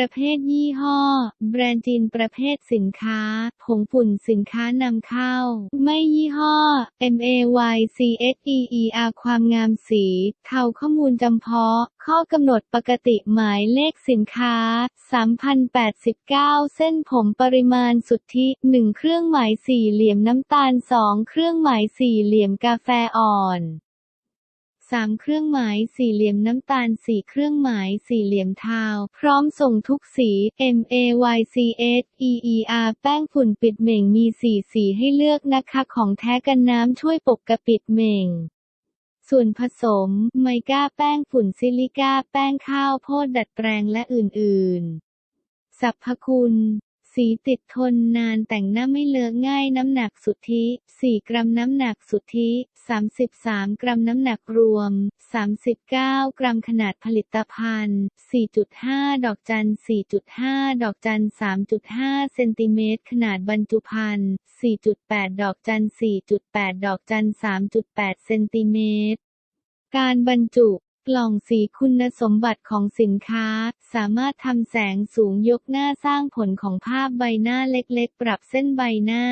ประเภทยี่ห้อ แบรนด์จีนประเภทสินค้า ผงฝุ่นสินค้านำเข้า ไม่ยี่ห้อ MAY CSEER ความงามสี เทาข้อมูลจำเพาะ ข้อกำหนดปกติหมายเลขสินค้า 3089 เส้นผมปริมาณสุทธิ1เครื่องหมายสี่เหลี่ยมน้ำตาล2เครื่องหมายสี่เหลี่ยมกาแฟอ่อน 3เครื่องหมายสี่เหลี่ยมน้ำตาล4เครื่องหมายสี่เหลี่ยมเทาพร้อมส่งทุกสี M A Y C S E E R แป้งฝุ่นปิดเหม่งมี4สีให้เลือกนะคะของแท้กันน้ำช่วยปกกระปิดเหม่งส่วนผสม ไมก้าแป้งฝุ่นซิลิก้า แป้งข้าวโพดดัดแปลงและอื่น ๆ สรรพคุณ สีติดทนนานแต่งหน้าไม่เลอะง่ายน้ำหนักสุทธิ 4 กรัมน้ำหนักสุทธิ 33 กรัมน้ำหนักรวม 39 กรัมขนาดผลิตภัณฑ์ 4.5 ดอกจัน 4.5 ดอกจัน 3.5 เซนติเมตรขนาดบรรจุภัณฑ์ 4.8 ดอกจัน 4.8 ดอกจัน 3.8 เซนติเมตรการบรรจุ กล่องสีคุณสมบัติของสินค้า สามารถทำแสงสูงยกหน้าสร้างผลของภาพใบหน้าเล็กๆ ปรับเส้นใบหน้า